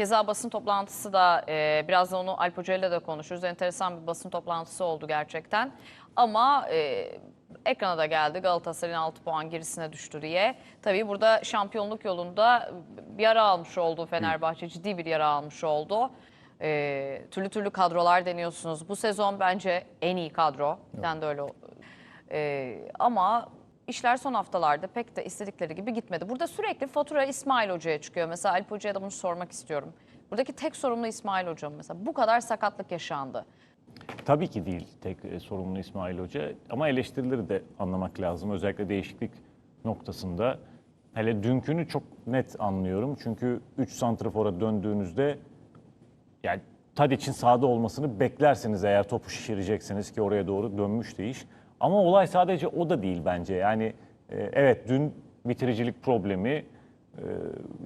Keza basın toplantısı da e, biraz da onu Alp Hoca ile de konuşuruz. Enteresan bir basın toplantısı oldu gerçekten. Ama e, ekrana da geldi Galatasaray'ın 6 puan gerisine düştü diye. Tabii burada şampiyonluk yolunda bir yara almış oldu Fenerbahçe. Ciddi bir yara almış oldu. E, türlü türlü kadrolar deniyorsunuz. Bu sezon bence en iyi kadro. Ben de öyle ee, ama işler son haftalarda pek de istedikleri gibi gitmedi. Burada sürekli fatura İsmail Hoca'ya çıkıyor. Mesela Alp Hoca'ya da bunu sormak istiyorum. Buradaki tek sorumlu İsmail Hoca mı mesela? Bu kadar sakatlık yaşandı. Tabii ki değil tek sorumlu İsmail Hoca ama eleştirileri de anlamak lazım. Özellikle değişiklik noktasında. Hele dünkünü çok net anlıyorum. Çünkü 3 santrafora döndüğünüzde yani Tadic'in sahada olmasını beklersiniz eğer topu şişireceksiniz ki oraya doğru dönmüştü iş. Ama olay sadece o da değil bence. Yani e, evet dün bitiricilik problemi e,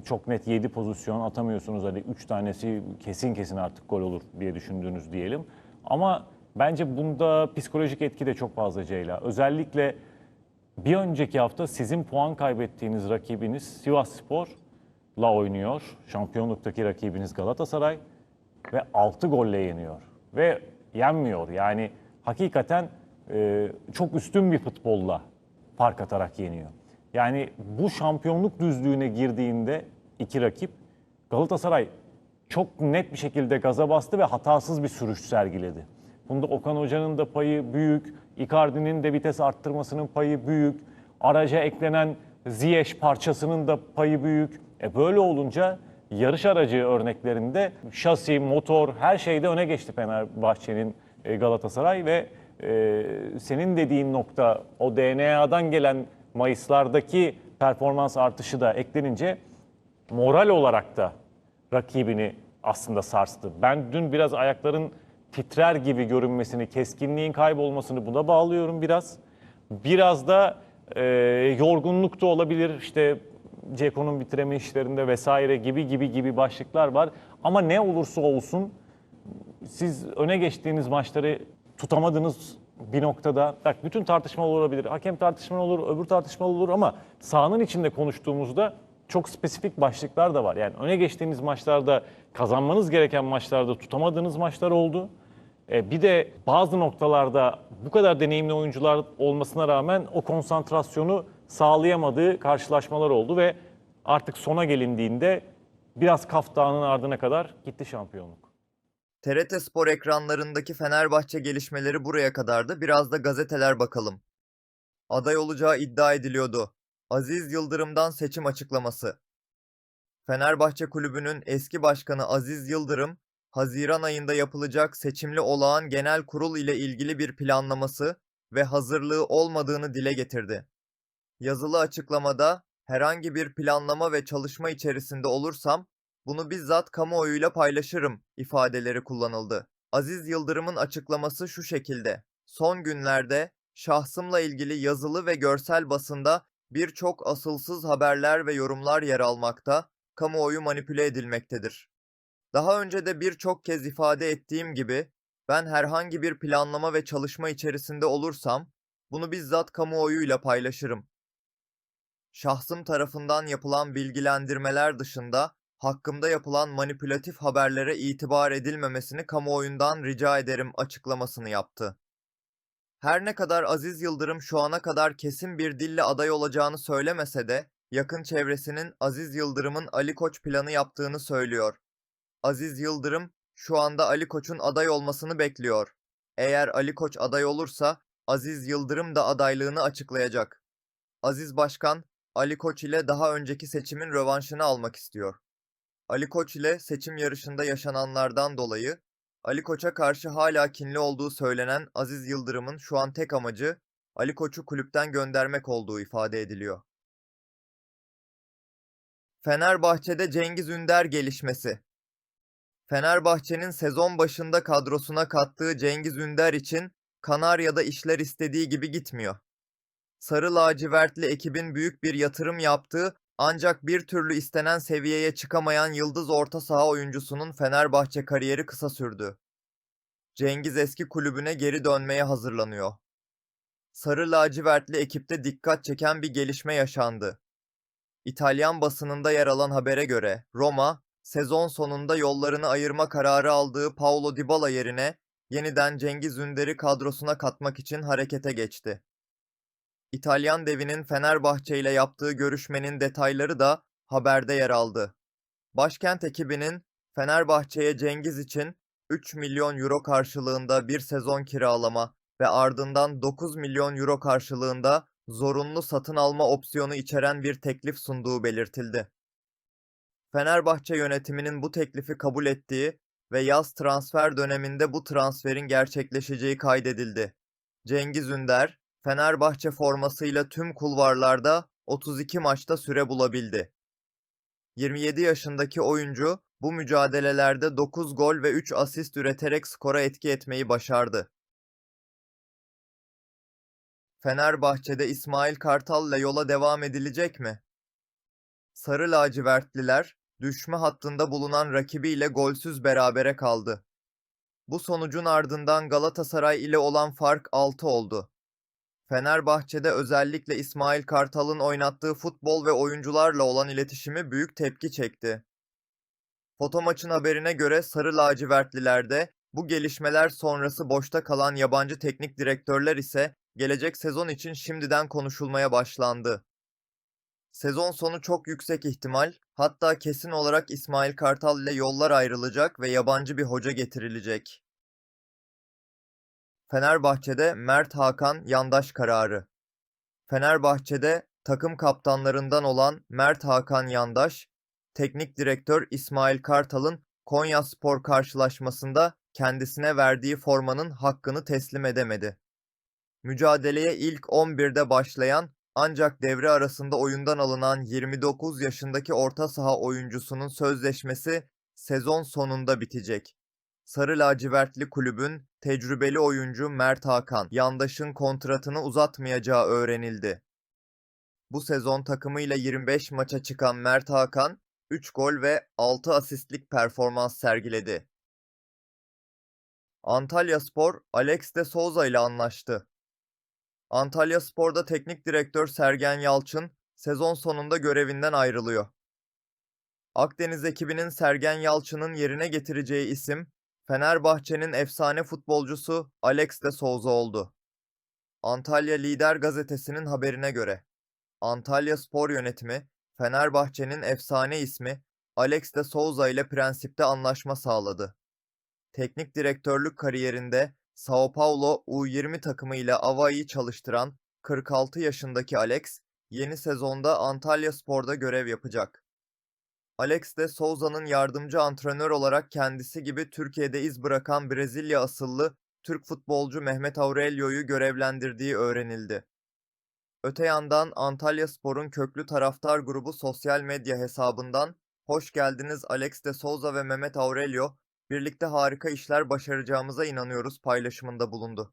çok net 7 pozisyon atamıyorsunuz. Hadi 3 tanesi kesin kesin artık gol olur diye düşündüğünüz diyelim. Ama bence bunda psikolojik etki de çok fazla Ceyla. Özellikle bir önceki hafta sizin puan kaybettiğiniz rakibiniz Sivas Spor'la oynuyor. Şampiyonluktaki rakibiniz Galatasaray ve 6 golle yeniyor. Ve yenmiyor. Yani hakikaten e, çok üstün bir futbolla fark atarak yeniyor. Yani bu şampiyonluk düzlüğüne girdiğinde iki rakip Galatasaray çok net bir şekilde gaza bastı ve hatasız bir sürüş sergiledi. Bunda Okan Hoca'nın da payı büyük, Icardi'nin de vites arttırmasının payı büyük, araca eklenen Ziyech parçasının da payı büyük. E böyle olunca yarış aracı örneklerinde şasi, motor her şeyde öne geçti Fenerbahçe'nin e, Galatasaray ve e, senin dediğin nokta o DNA'dan gelen Mayıslardaki performans artışı da eklenince moral olarak da rakibini aslında sarstı. Ben dün biraz ayakların titrer gibi görünmesini, keskinliğin kaybolmasını buna bağlıyorum biraz. Biraz da e, yorgunluk da olabilir. İşte Ceko'nun bitireme işlerinde vesaire gibi gibi gibi başlıklar var. Ama ne olursa olsun siz öne geçtiğiniz maçları tutamadınız bir noktada. Bak bütün tartışma olabilir. Hakem tartışma olur, öbür tartışma olur ama sahanın içinde konuştuğumuzda çok spesifik başlıklar da var. Yani öne geçtiğiniz maçlarda, kazanmanız gereken maçlarda tutamadığınız maçlar oldu. E, bir de bazı noktalarda bu kadar deneyimli oyuncular olmasına rağmen o konsantrasyonu sağlayamadığı karşılaşmalar oldu ve artık sona gelindiğinde biraz kaftağının ardına kadar gitti şampiyonluk. TRT Spor ekranlarındaki Fenerbahçe gelişmeleri buraya kadardı. Biraz da gazeteler bakalım. Aday olacağı iddia ediliyordu. Aziz Yıldırım'dan seçim açıklaması. Fenerbahçe Kulübü'nün eski başkanı Aziz Yıldırım, Haziran ayında yapılacak seçimli olağan genel kurul ile ilgili bir planlaması ve hazırlığı olmadığını dile getirdi. Yazılı açıklamada herhangi bir planlama ve çalışma içerisinde olursam bunu bizzat kamuoyuyla paylaşırım ifadeleri kullanıldı. Aziz Yıldırım'ın açıklaması şu şekilde. Son günlerde şahsımla ilgili yazılı ve görsel basında birçok asılsız haberler ve yorumlar yer almakta, kamuoyu manipüle edilmektedir. Daha önce de birçok kez ifade ettiğim gibi ben herhangi bir planlama ve çalışma içerisinde olursam bunu bizzat kamuoyuyla paylaşırım. Şahsım tarafından yapılan bilgilendirmeler dışında hakkımda yapılan manipülatif haberlere itibar edilmemesini kamuoyundan rica ederim açıklamasını yaptı. Her ne kadar Aziz Yıldırım şu ana kadar kesin bir dille aday olacağını söylemese de yakın çevresinin Aziz Yıldırım'ın Ali Koç planı yaptığını söylüyor. Aziz Yıldırım şu anda Ali Koç'un aday olmasını bekliyor. Eğer Ali Koç aday olursa Aziz Yıldırım da adaylığını açıklayacak. Aziz Başkan Ali Koç ile daha önceki seçimin rövanşını almak istiyor. Ali Koç ile seçim yarışında yaşananlardan dolayı Ali Koç'a karşı hala kinli olduğu söylenen Aziz Yıldırım'ın şu an tek amacı Ali Koç'u kulüpten göndermek olduğu ifade ediliyor. Fenerbahçe'de Cengiz Ünder gelişmesi. Fenerbahçe'nin sezon başında kadrosuna kattığı Cengiz Ünder için Kanarya'da işler istediği gibi gitmiyor. Sarı lacivertli ekibin büyük bir yatırım yaptığı ancak bir türlü istenen seviyeye çıkamayan yıldız orta saha oyuncusunun Fenerbahçe kariyeri kısa sürdü. Cengiz eski kulübüne geri dönmeye hazırlanıyor. Sarı lacivertli ekipte dikkat çeken bir gelişme yaşandı. İtalyan basınında yer alan habere göre Roma, sezon sonunda yollarını ayırma kararı aldığı Paulo Dybala yerine yeniden Cengiz Ünder'i kadrosuna katmak için harekete geçti. İtalyan devinin Fenerbahçe ile yaptığı görüşmenin detayları da haberde yer aldı. Başkent ekibinin Fenerbahçe'ye Cengiz için 3 milyon euro karşılığında bir sezon kiralama ve ardından 9 milyon euro karşılığında zorunlu satın alma opsiyonu içeren bir teklif sunduğu belirtildi. Fenerbahçe yönetiminin bu teklifi kabul ettiği ve yaz transfer döneminde bu transferin gerçekleşeceği kaydedildi. Cengiz Ünder, Fenerbahçe formasıyla tüm kulvarlarda 32 maçta süre bulabildi. 27 yaşındaki oyuncu bu mücadelelerde 9 gol ve 3 asist üreterek skora etki etmeyi başardı. Fenerbahçe'de İsmail Kartal'la yola devam edilecek mi? Sarı lacivertliler, düşme hattında bulunan rakibiyle golsüz berabere kaldı. Bu sonucun ardından Galatasaray ile olan fark 6 oldu. Fenerbahçe'de özellikle İsmail Kartal'ın oynattığı futbol ve oyuncularla olan iletişimi büyük tepki çekti. Fotomaçın haberine göre Sarı lacivertlilerde bu gelişmeler sonrası boşta kalan yabancı teknik direktörler ise gelecek sezon için şimdiden konuşulmaya başlandı. Sezon sonu çok yüksek ihtimal, hatta kesin olarak İsmail Kartal ile yollar ayrılacak ve yabancı bir hoca getirilecek. Fenerbahçe'de Mert Hakan yandaş kararı. Fenerbahçe'de takım kaptanlarından olan Mert Hakan Yandaş, teknik direktör İsmail Kartal'ın Konyaspor karşılaşmasında kendisine verdiği formanın hakkını teslim edemedi. Mücadeleye ilk 11'de başlayan ancak devre arasında oyundan alınan 29 yaşındaki orta saha oyuncusunun sözleşmesi sezon sonunda bitecek. Sarı lacivertli kulübün tecrübeli oyuncu Mert Hakan, yandaşın kontratını uzatmayacağı öğrenildi. Bu sezon takımıyla 25 maça çıkan Mert Hakan, 3 gol ve 6 asistlik performans sergiledi. Antalyaspor, Alex de Souza ile anlaştı. Antalyaspor'da teknik direktör Sergen Yalçın sezon sonunda görevinden ayrılıyor. Akdeniz ekibinin Sergen Yalçın'ın yerine getireceği isim Fenerbahçe'nin efsane futbolcusu Alex de Souza oldu. Antalya Lider gazetesinin haberine göre Antalya Spor Yönetimi Fenerbahçe'nin efsane ismi Alex de Souza ile prensipte anlaşma sağladı. Teknik direktörlük kariyerinde Sao Paulo U20 takımıyla Avai'yi çalıştıran 46 yaşındaki Alex, yeni sezonda Antalya Spor'da görev yapacak. Alex de Souza'nın yardımcı antrenör olarak kendisi gibi Türkiye'de iz bırakan Brezilya asıllı Türk futbolcu Mehmet Aurelio'yu görevlendirdiği öğrenildi. Öte yandan Antalya Spor'un köklü taraftar grubu sosyal medya hesabından Hoş geldiniz Alex de Souza ve Mehmet Aurelio, birlikte harika işler başaracağımıza inanıyoruz paylaşımında bulundu.